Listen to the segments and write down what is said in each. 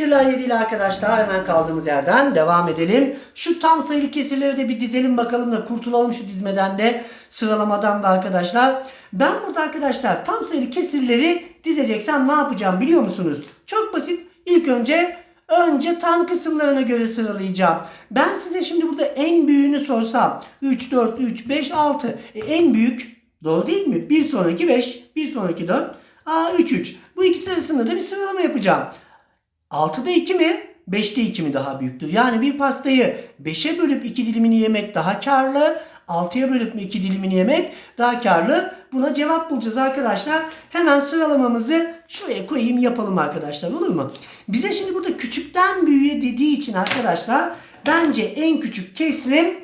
Teşekkürler 7 ile arkadaşlar. Hemen kaldığımız yerden devam edelim. Şu tam sayılı kesirleri de bir dizelim bakalım da kurtulalım şu dizmeden de sıralamadan da arkadaşlar. Ben burada arkadaşlar tam sayılı kesirleri dizeceksem ne yapacağım biliyor musunuz? Çok basit. İlk önce önce tam kısımlarına göre sıralayacağım. Ben size şimdi burada en büyüğünü sorsam 3, 4, 3, 5, 6. E, en büyük doğru değil mi? Bir sonraki 5, bir sonraki 4, Aa 3, 3. Bu ikisi arasında da bir sıralama yapacağım. 6'da 2 mi? 5'te 2 mi daha büyüktür? Yani bir pastayı 5'e bölüp 2 dilimini yemek daha karlı. 6'ya bölüp 2 dilimini yemek daha karlı. Buna cevap bulacağız arkadaşlar. Hemen sıralamamızı şuraya koyayım yapalım arkadaşlar olur mu? Bize şimdi burada küçükten büyüğe dediği için arkadaşlar bence en küçük kesrim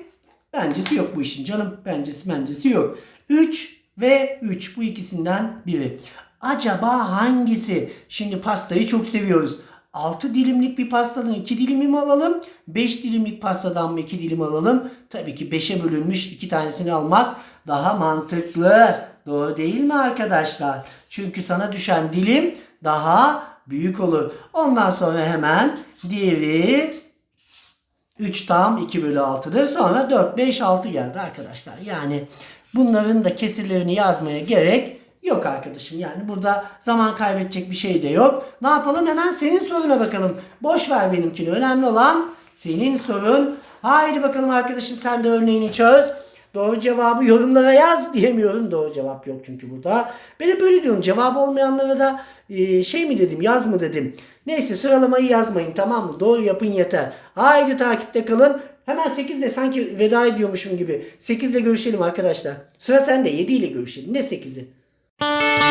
bencesi yok bu işin canım. Bencesi bencesi yok. 3 ve 3 bu ikisinden biri. Acaba hangisi? Şimdi pastayı çok seviyoruz. 6 dilimlik bir pastadan 2 dilimi mi alalım? 5 dilimlik pastadan mı 2 dilim alalım? Tabii ki 5'e bölünmüş 2 tanesini almak daha mantıklı. Doğru değil mi arkadaşlar? Çünkü sana düşen dilim daha büyük olur. Ondan sonra hemen diğeri 3 tam 2 bölü 6'dır. Sonra 4, 5, 6 geldi arkadaşlar. Yani bunların da kesirlerini yazmaya gerek yok arkadaşım. Yani burada zaman kaybedecek bir şey de yok. Ne yapalım? Hemen senin soruna bakalım. Boş ver benimkini. Önemli olan senin sorun. Haydi bakalım arkadaşım sen de örneğini çöz. Doğru cevabı yorumlara yaz diyemiyorum. Doğru cevap yok çünkü burada. Ben de böyle diyorum. Cevabı olmayanlara da e, şey mi dedim yaz mı dedim. Neyse sıralamayı yazmayın tamam mı? Doğru yapın yeter. Haydi takipte kalın. Hemen 8'de sanki veda ediyormuşum gibi. 8'de görüşelim arkadaşlar. Sıra sende 7 ile görüşelim. Ne 8'i? Bye.